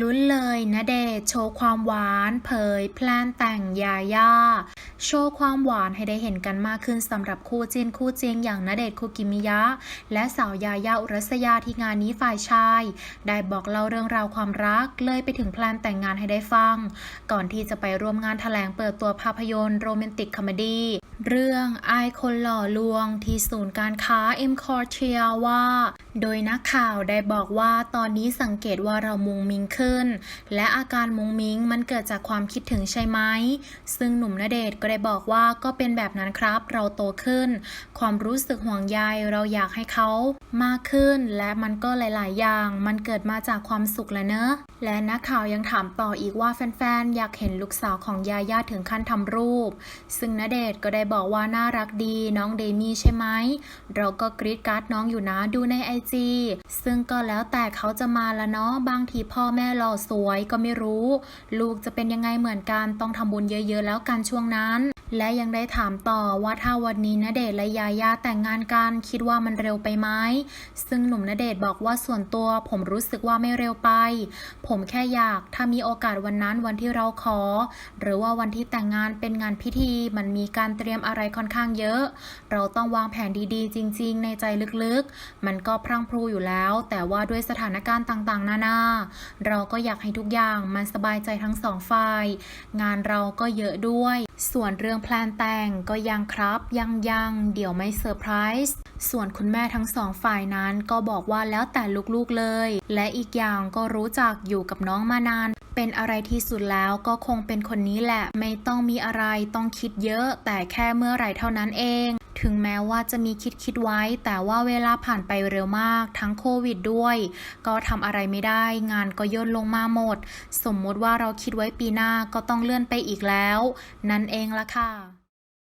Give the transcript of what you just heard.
ลุ้นเลยนะเดชโชว์ความหวาน เผยแพลนแต่งยาย่า โชว์ความหวานให้ได้เห็นกันมากขึ้นสำหรับคู่จิ้นคู่จริงอย่างณเดชคุกิมิยะ และสาวยายาอุรัสยาที่งานนี้ฝ่ายชาย ได้บอกเล่าเรื่องราวความรักเลยไปถึงแพลนแต่งงานให้ได้ฟัง ก่อนที่จะไปร่วมงานแถลงเปิดตัวภาพยนตร์โรแมนติกคอมเมดี้เรื่องไอายคนหล่อลวงที่ศูนย์การค้าเอ็มคอร์เทียว่า โดยนักข่าวได้บอกว่าตอนนี้สังเกตว่าเรามุงมิงขึ้นและอาการมุงมิงมันเกิดจากความคิดถึงใช่ไหม ซึ่งหนุ่มณเดชน์ก็ได้บอกว่าก็เป็นแบบนั้นครับ เราโตขึ้น ความรู้สึกห่วงใยเราอยากให้เขามากขึ้น และมันก็หลาย ๆ อย่าง มันเกิดมาจากความสุขแหละเนอะและนักข่าวยังถามต่ออีกว่าแฟน ๆ อยากเห็นลูกสาวของยาย่าถึงขั้นทำรูป ซึ่งณเดชน์ก็ได้บอกว่าน่ารักดีน้องเดมี่ใช่ไหม เราก็กรีดการ์ดน้องอยู่นะดูในไอจีซึ่งก็แล้วแต่เขาจะมาละเนาะบางทีพ่อแม่หล่อสวยก็ไม่รู้ ลูกจะเป็นยังไงเหมือนกันต้องทำบุญเยอะๆ แล้วกันช่วงนั้น และยังได้ถามต่อว่าถ้าวันนี้ณเดชน์และยายาแต่งงานกัน คิดว่ามันเร็วไปไหมซึ่งหนุ่มณเดชน์บอกว่าส่วนตัวผมรู้สึกว่าไม่เร็วไป ผมแค่อยากถ้ามีโอกาสวันนั้นวันที่เราขอ หรือว่าวันที่แต่งงานเป็นงานพิธีมันมีการเตรียมอะไรค่อนข้างเยอะ เราต้องวางแผนดีๆ จริง ๆ ในใจลึกๆ มันก็พรั่งพรูอยู่แล้ว แต่ว่าด้วยสถานการณ์ต่างๆ นานา เราก็อยากให้ทุกอย่างมันสบายใจทั้งสองฝ่าย งานเราก็เยอะด้วย ส่วนเรื่องแพลนแต่งก็ยังครับ ยังยังเดี๋ยวไม่เซอร์ไพรส์ส่วนคุณแม่ทั้งสองฝ่ายนั้นก็บอกว่าแล้วแต่ลูกๆเลย และอีกอย่างก็รู้จักอยู่กับน้องมานาน เป็นอะไรที่สุดแล้วก็คงเป็นคนนี้แหละ ไม่ต้องมีอะไรต้องคิดเยอะ แต่แค่เมื่อไหร่เท่านั้นเอง ถึงแม้ว่าจะมีคิดคิดไว้ แต่ว่าเวลาผ่านไปเร็วมาก ทั้งโควิดด้วย ก็ทำอะไรไม่ได้ งานก็ย่นลงมาหมด สมมติว่าเราคิดไว้ปีหน้าก็ต้องเลื่อนไปอีกแล้ว นั่นเองละค่ะ